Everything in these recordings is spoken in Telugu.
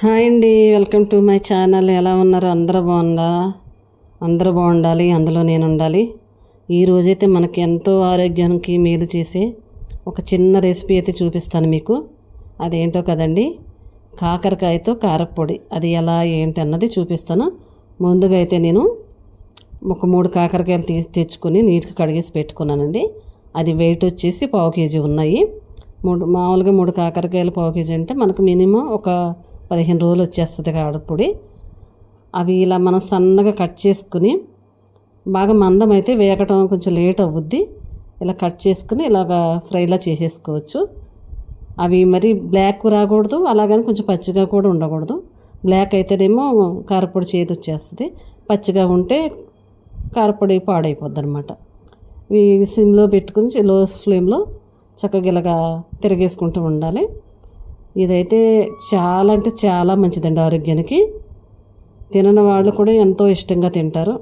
హాయ్ అండి వెల్కమ్ టు మై ఛానల్. ఎలా ఉన్నారు? అందరూ బాగుందా? అందరూ బాగుండాలి అందులో నేను ఉండాలి. ఈ రోజైతే మనకి ఎంతో ఆరోగ్యానికి మేలు చేసే ఒక చిన్న రెసిపీ అయితే చూపిస్తాను మీకు. అదేంటో కదండి? కాకరకాయతో కారపొడి. అది ఎలా ఏంటి అన్నది చూపిస్తాను. ముందుగా అయితే నేను ఒక మూడు కాకరకాయలు తీసి తెచ్చుకొని నీట్గా కడిగేసి పెట్టుకున్నానండి. అది వెయిట్ వచ్చేసి పావు కేజీ ఉన్నాయి. మూడు మామూలుగా మూడు కాకరకాయలు పావు కేజీ అంటే మనకు మినిమం ఒక పదిహేను రోజులు వచ్చేస్తుంది కారపొడి అవి ఇలా మనం సన్నగా కట్ చేసుకుని బాగా మందం అయితే వేగటం కొంచెం లేట్ అవుద్ది. ఇలా కట్ చేసుకుని ఇలాగా ఫ్రైలా చేసేసుకోవచ్చు. అవి మరి బ్లాక్ రాకూడదు అలాగని కొంచెం పచ్చిగా కూడా ఉండకూడదు. బ్లాక్ అయితేనేమో కారపొడి చేతి వచ్చేస్తుంది. పచ్చిగా ఉంటే కారపొడి పాడైపోద్ది అనమాట ఇవి సిమ్లో పెట్టుకుని లో ఫ్లేమ్లో చక్కగా ఇలాగా తిరగేసుకుంటూ ఉండాలి. ఇదైతే చాలా అంటే చాలా మంచిదండి ఆరోగ్యానికి. తినని వాళ్ళు కూడా ఎంతో ఇష్టంగా తింటారు.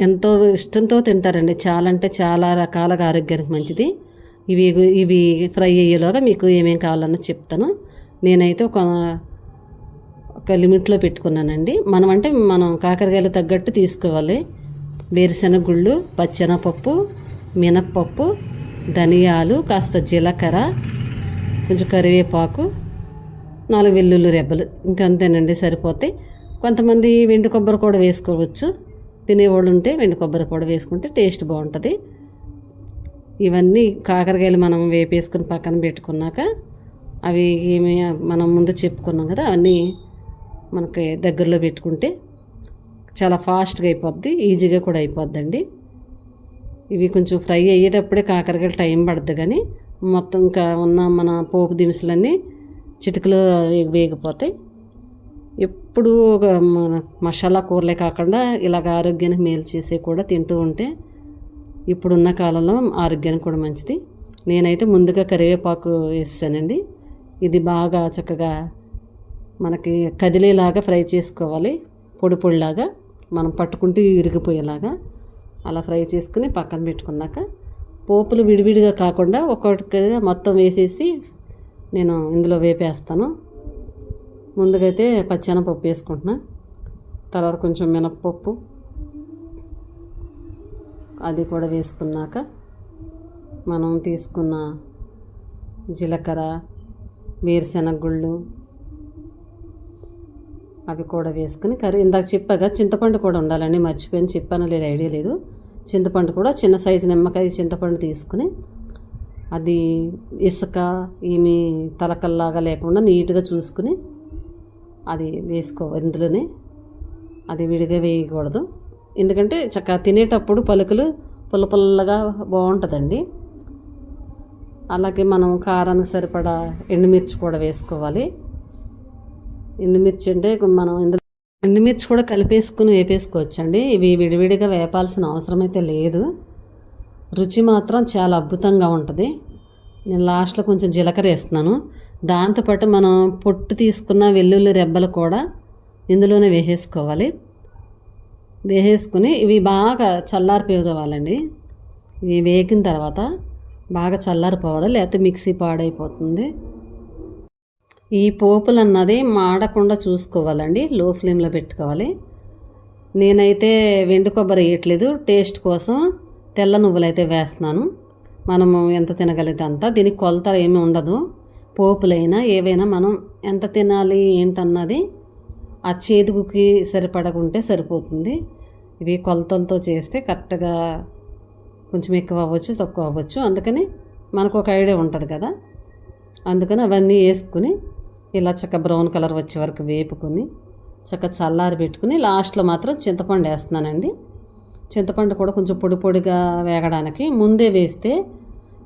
ఎంతో ఇష్టంతో తింటారండి. చాలా అంటే చాలా రకాలుగా ఆరోగ్యానికి మంచిది. ఇవి ఇవి ఫ్రై అయ్యేలోగా మీకు ఏమేమి కావాలన్నా చెప్తాను. నేనైతే ఒక ఒక లిమిట్లో పెట్టుకున్నానండి. మనం అంటే మనం కాకరకాయలు తగ్గట్టు తీసుకోవాలి. వేరుశెనగ గుళ్ళు పచ్చెనపప్పు మినప్పప్పు ధనియాలు కాస్త జీలకర్ర కొంచెం కరివేపాకు నాలుగు వెల్లుల్లి రెబ్బలు ఇంకంతేనండి సరిపోతాయి. కొంతమంది వెండి కొబ్బరి కూడా వేసుకోవచ్చు. తినేవాళ్ళు ఉంటే వెండి కొబ్బరి కూడా వేసుకుంటే టేస్ట్ బాగుంటుంది. ఇవన్నీ కాకరకాయలు మనం వేపేసుకుని పక్కన పెట్టుకున్నాక అవి ఏమి మనం ముందు చెప్పుకున్నాం కదా అవన్నీ మనకి దగ్గరలో పెట్టుకుంటే చాలా ఫాస్ట్గా అయిపోద్ది ఈజీగా కూడా అయిపోద్దండి. ఇవి కొంచెం ఫ్రై అయ్యేటప్పుడే కాకరకాయలు టైం పడుతుంది కానీ మొత్తం ఇంకా ఉన్న మన పోపు దినుసులన్నీ చిటికలో వేగిపోతాయి. ఎప్పుడు ఒక మన మసాలా కూరలే కాకుండా ఇలాగ ఆరోగ్యానికి మేలు చేసే కూడా తింటూ ఉంటే ఇప్పుడున్న కాలంలో ఆరోగ్యానికి కూడా మంచిది. నేనైతే ముందుగా కరివేపాకు వేసానండి ఇది బాగా చక్కగా మనకి కదిలేలాగా ఫ్రై చేసుకోవాలి. పొడి పొడిలాగా మనం పట్టుకుంటే ఇరిగిపోయేలాగా అలా ఫ్రై చేసుకుని పక్కన పెట్టుకున్నాక పోపులు విడివిడిగా కాకుండా ఒక్కొక్కటిగా మొత్తం వేసేసి నేను ఇందులో వేపేస్తాను. ముందుగా అయితే పచ్చెనపప్పు వేసుకుంటున్నా. తర్వాత కొంచెం మినప్పప్పు. అది కూడా వేసుకున్నాక మనం తీసుకున్న జీలకర్ర వేరుశెనగ గుళ్ళు అవి కూడా వేసుకుని కర్రీ ఇందాక చెప్పగా చింతపండు కూడా ఉండాలండి మర్చిపోయిన చెప్పాను లేదు ఐడియా లేదు. చింతపండు కూడా చిన్న సైజు నిమ్మకాయ చింతపండు తీసుకుని అది ఇసుక ఏమి తలకల్లాగా లేకుండా నీట్గా చూసుకుని అది వేసుకో ఇందులోనే అది విడిగా వేయకూడదు. ఎందుకంటే చక్కగా తినేటప్పుడు పలుకులు పుల్ల పుల్లగా బాగుంటుందండి. అలాగే మనం కారానికి సరిపడా ఎండుమిర్చి కూడా వేసుకోవాలి. ఎండుమిర్చి అంటే మనం ఇందులో ఎండుమిర్చి కూడా కలిపేసుకుని వేపేసుకోవచ్చు అండి ఇవి విడివిడిగా వేపాల్సిన అవసరం అయితే లేదు. రుచి మాత్రం చాలా అద్భుతంగా ఉంటుంది. నేను లాస్ట్లో కొంచెం జీలకర్ర వేస్తున్నాను. దాంతోపాటు మనం పొట్టు తీసుకున్న వెల్లుల్లి రెబ్బలు కూడా ఇందులోనే వేసేసుకోవాలి. వేసేసుకుని ఇవి బాగా చల్లారిపోవాలండి ఇవి వేగిన తర్వాత బాగా చల్లారిపోవాలి లేకపోతే మిక్సీ పాడైపోతుంది. ఈ పోపులు అన్నది మాడకుండా చూసుకోవాలండి లో ఫ్లేమ్లో పెట్టుకోవాలి. నేనైతే వెండి కొబ్బరి వేయట్లేదు టేస్ట్ కోసం తెల్ల నువ్వులు అయితే వేస్తున్నాను. మనము ఎంత తినగలిగితే అంత దీనికి కొలత ఏమీ ఉండదు. పోపులైనా ఏవైనా మనం ఎంత తినాలి ఏంటన్నది ఆ చేదుకి సరిపడకుంటే సరిపోతుంది. ఇవి కొలతలతో చేస్తే కరెక్ట్గా కొంచెం ఎక్కువ అవ్వచ్చు తక్కువ అవ్వచ్చు. అందుకని మనకు ఒక ఐడియా ఉంటుంది కదా అందుకని అవన్నీ వేసుకుని ఇలా చక్క బ్రౌన్ కలర్ వచ్చే వరకు వేపుకొని చక్క చల్లారి పెట్టుకుని లాస్ట్లో మాత్రం చింతపండు వేస్తున్నానండి. చింతపండు కూడా కొంచెం పొడి పొడిగా వేగడానికి ముందే వేస్తే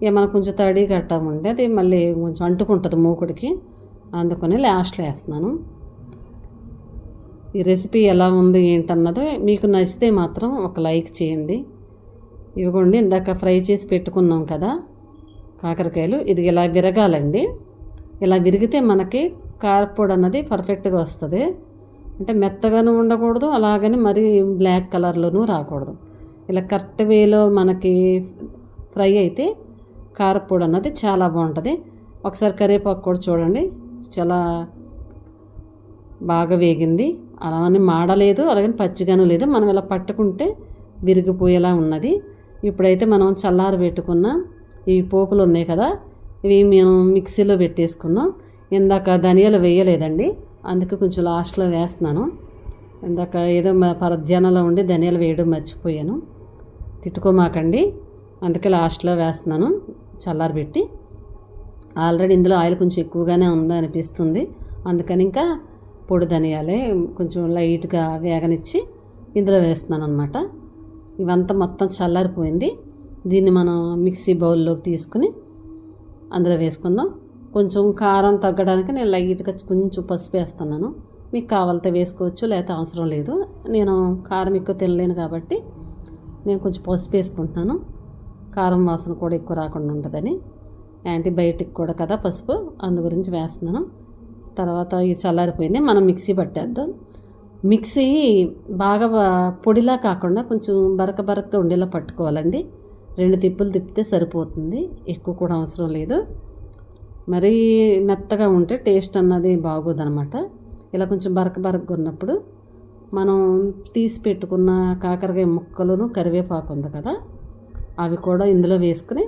ఏమైనా కొంచెం తడి గట్టా ఉంటే అది మళ్ళీ కొంచెం అంటుకుంటుంది మూకుడికి. అందుకని లాస్ట్లో వేస్తున్నాను. ఈ రెసిపీ ఎలా ఉంది ఏంటన్నది మీకు నచ్చితే మాత్రం ఒక లైక్ చేయండి. ఇవ్వండి ఇందాక ఫ్రై చేసి పెట్టుకున్నాం కదా కాకరకాయలు ఇది ఇలా విరగాలండి. ఇలా విరిగితే మనకి కారపొడి అన్నది పర్ఫెక్ట్గా వస్తుంది. అంటే మెత్తగాను ఉండకూడదు అలాగని మరీ బ్లాక్ కలర్లోనూ రాకూడదు. ఇలా కరెక్ట్ వేలో మనకి ఫ్రై అయితే కారపొడి అన్నది చాలా బాగుంటుంది. ఒకసారి కరివేపాకు కూడా చూడండి చాలా బాగా వేగింది. అలానే మాడలేదు అలాగని పచ్చిగాను లేదు. మనం ఇలా పట్టుకుంటే విరిగిపోయేలా ఉన్నది. ఇప్పుడైతే మనం చల్లారి పెట్టుకున్న ఈ పోపులు ఉన్నాయి కదా ఇవి మేము మిక్సీలో పెట్టేసుకుందాం. ఇందాక ధనియాలు వేయలేదండి. అందుకే కొంచెం లాస్ట్లో వేస్తున్నాను. ఇందాక ఏదో మ- పరధ్యానంలో ఉండి ధనియాలు వేయడం మర్చిపోయాను. తిట్టుకోమాకండి. అందుకే లాస్ట్లో వేస్తున్నాను. చల్లారి పెట్టి. ఆల్రెడీ ఇందులో ఆయిల్ కొంచెం ఎక్కువగానే ఉందనిపిస్తుంది అందుకని ఇంకా పొడి ధనియాలే కొంచెం లైట్గా వేగనిచ్చి ఇందులో వేస్తున్నాను అనమాట ఇవంతా మొత్తం చల్లారిపోయింది. దీన్ని మనం మిక్సీ బౌల్లోకి తీసుకుని అందులో వేసుకుందాం. కొంచెం కారం తగ్గడానికి నేను లైట్గా కొంచెం పసుపు వేస్తున్నాను. మీకు కావాలితే వేసుకోవచ్చు లేకపోతే అవసరం లేదు. నేను కారం ఎక్కువ తినలేను కాబట్టి నేను కొంచెం పసుపు వేసుకుంటున్నాను. కారం వాసన కూడా ఎక్కువ రాకుండా ఉంటుందని. యాంటీబయాటిక్ కూడా కదా పసుపు అందు గురించి వేస్తున్నాను. తర్వాత ఇది చల్లారిపోయింది మనం మిక్సీ పట్టేద్దాం. మిక్సీ బాగా పొడిలా కాకుండా కొంచెం బరక బరకగా ఉండేలా పట్టుకోవాలండి. రెండు తిప్పులు తిప్పితే సరిపోతుంది. ఎక్కువ కూడా అవసరం లేదు. మరీ మెత్తగా ఉంటే టేస్ట్ అన్నది బాగోదనమాట ఇలా కొంచెం బరక బరకగా ఉన్నప్పుడు మనం తీసి పెట్టుకున్న కాకరకాయ ముక్కలను కరివేపాకు ఉంది కదా అవి కూడా ఇందులో వేసుకుని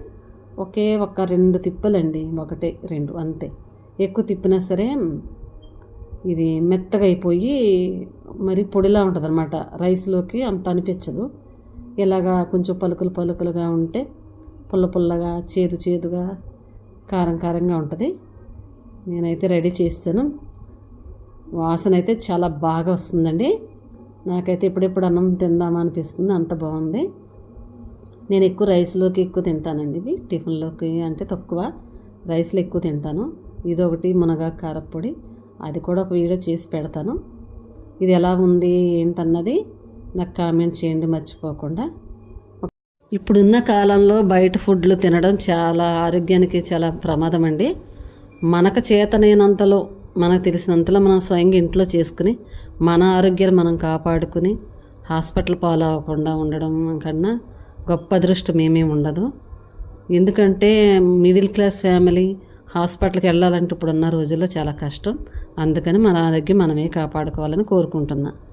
ఒకే ఒక్క రెండు తిప్పలండి ఒకటే రెండు అంతే. ఎక్కువ తిప్పినా సరే ఇది మెత్తగా అయిపోయి మరి పొడిలా ఉంటుంది అనమాట రైస్లోకి అంత అనిపించదు. ఇలాగా కొంచెం పలుకులు పలుకులుగా ఉంటే పుల్ల పుల్లగా చేదు చేదుగా కారం కారంగా ఉంటుంది. నేనైతే రెడీ చేస్తాను. వాసన అయితే చాలా బాగా వస్తుందండి. నాకైతే ఎప్పుడెప్పుడు అన్నం తిందామా అనిపిస్తుంది. అంత బాగుంది. నేను ఎక్కువ రైస్లోకి ఎక్కువ తింటానండి ఇవి. టిఫిన్లోకి అంటే తక్కువ రైస్లో ఎక్కువ తింటాను. ఇది ఒకటి మునగా కారప్పొడి. అది కూడా ఒక వీడియో చేసి పెడతాను. ఇది ఎలా ఉంది ఏంటన్నది నాకు కామెంట్ చేయండి మర్చిపోకుండా. ఇప్పుడున్న కాలంలో బయట ఫుడ్లు తినడం చాలా ఆరోగ్యానికి చాలా ప్రమాదం అండి మనకు చేతనైనంతలో మనకు తెలిసినంతలో మనం స్వయంగా ఇంట్లో చేసుకుని మన ఆరోగ్యాన్ని మనం కాపాడుకుని హాస్పిటల్ పాలవకుండా ఉండడం కన్నా గొప్ప అదృష్టం ఏమీ ఉండదు. ఎందుకంటే మిడిల్ క్లాస్ ఫ్యామిలీ హాస్పిటల్కి వెళ్ళాలంటే ఇప్పుడున్న రోజుల్లో చాలా కష్టం. అందుకని మన ఆరోగ్యం మనమే కాపాడుకోవాలని కోరుకుంటున్నాను